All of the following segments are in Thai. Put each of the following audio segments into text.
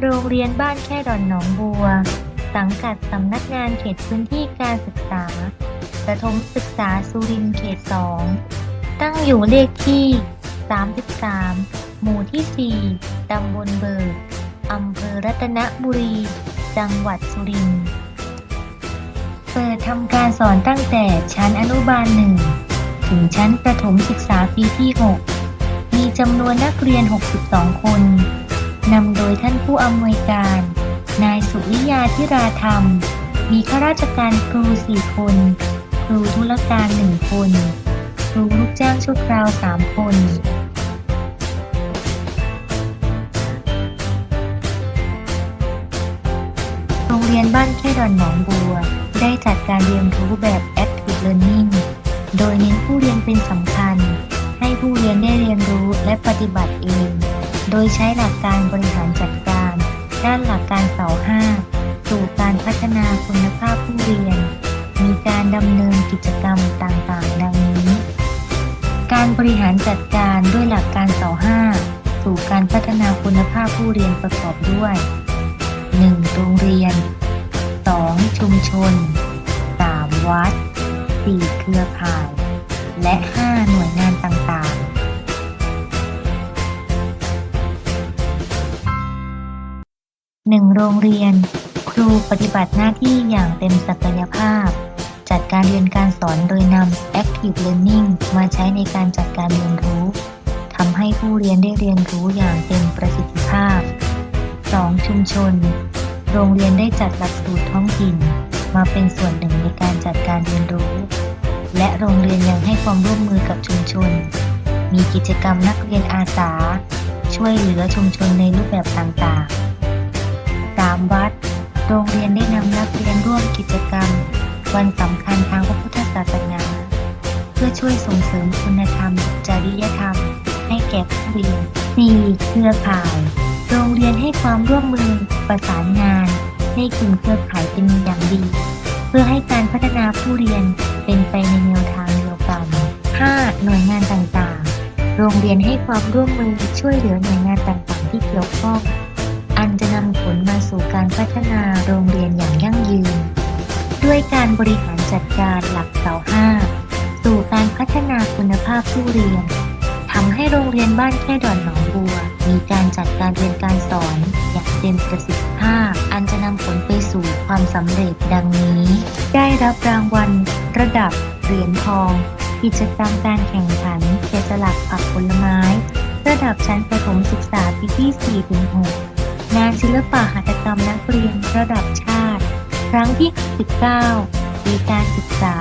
โรงเรียนบ้านแค่ดอนหนองบัว สังกัดสำนักงานเขตพื้นที่การศึกษาประถมศึกษาสุรินทร์เขต2ตั้งอยู่เลขที่ 33 หมู่ที่ 4 ตำบลเบิกอำเภอรัตนบุรี จังหวัดสุรินทร์ เปิดทำการสอนตั้งแต่ชั้นอนุบาลหนึ่งถึงชั้นประถมศึกษาปีที่ 6 มีจำนวนนักเรียน 62 คน นำโดยท่านผู้อำนวยการ นายสุริยาธิราธรรม มีข้าราชการครู4คน ครูธุรการ1คน ครูลูกจ้างชั่วคราว3คนโรงเรียนบ้านแค่ดอนหนองบัว ได้จัดการเรียนรู้แบบ Active Learning โดยเน้นผู้เรียนเป็นสำคัญ ให้ผู้เรียนได้เรียนรู้และปฏิบัติเอง โดยใช้หลักการบริหารจัดการ ด้านหลักการเสาห้าสู่การพัฒนาคุณภาพผู้เรียน มีการดำเนินกิจกรรมต่างๆ ดังนี้ การบริหารจัดการด้วยหลักการเสาห้าสู่การพัฒนาคุณภาพผู้เรียนประกอบด้วย 1. โรงเรียน 2. ชุมชน 3. วัด 4. เครือข่าย และ 5. หน่วยงานต่างๆ 1. โรงเรียน ครูปฏิบัติหน้าที่อย่างเต็มศักยภาพ จัดการเรียนการสอนโดยนำ Active Learning มาใช้ในการจัดการเรียนรู้ทำให้ผู้เรียนได้เรียนรู้อย่างเต็มประสิทธิภาพ 2. ชุมชน โรงเรียนได้จัดหลักสูตรท้องถิ่น มาเป็นส่วนหนึ่งในการจัดการเรียนรู้ และโรงเรียนยังให้ความร่วมมือกับชุมชน มีกิจกรรมนักเรียนอาสา ช่วยเหลือชุมชนในรูปแบบต่างๆ 3. วัด โรงเรียนได้นำนักเรียนร่วมกิจกรรม วันสำคัญทางพระพุทธศาสนา เพื่อช่วยส่งเสริมคุณธรรม จริยธรรม ให้แก่ผู้เรียน 4. เครือข่าย โรงเรียนให้ความร่วมมือประสานงานในกลุ่มเครือข่ายเป็นอย่างดี เพื่อให้การพัฒนาผู้เรียนเป็นไปในแนวทางเดียวกัน 5. หน่วยงานต่างๆ โรงเรียนให้ความร่วมมือช่วยเหลือหน่วยงานต่างๆ ที่เกี่ยวข้อง อันจะนำผลมาสู่การพัฒนาโรงเรียนอย่างยั่งยืน ด้วยการบริหารจัดการหลักเสาห้าสู่การพัฒนาคุณภาพผู้เรียนทำให้โรงเรียนบ้านแค่ดอนหนองบัว มีการจัดการเรียนการสอนอย่างเต็มประสิทธิภาพ อันจะนำผลไปสู่ความสำเร็จดังนี้ ได้รับรางวัล ระดับ เหรียญทอง กิจกรรมการแข่งขันแกะสลักผักผลไม้ ระดับชั้นประถมศึกษาปีที่4-6 งานศิลปะหัตถกรรมนักเรียนระดับชาติ ครั้งที่ 19 ปีการศึกษา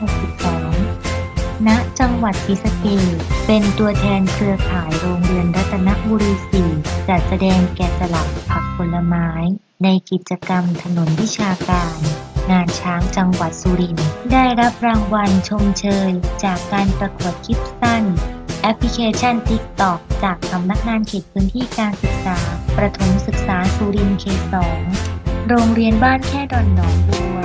2562 ณ จังหวัดศรีสะเกษเป็นตัวแทนเครือข่ายโรงเรียนรัตนบุรีสี่จัดแสดงแกะสลักผักผลไม้ ในกิจกรรมถนนวิชาการ งานช้างจังหวัดสุรินทร์ได้รับรางวัลชมเชย จากการประกวดคลิปสั้น แอปพลิเคชัน TikTok จากสำนักงานเขตพื้นที่การศึกษา ประถมศึกษาสุรินทร์เขต2โรงเรียนบ้านแค่ดอนหนองบัว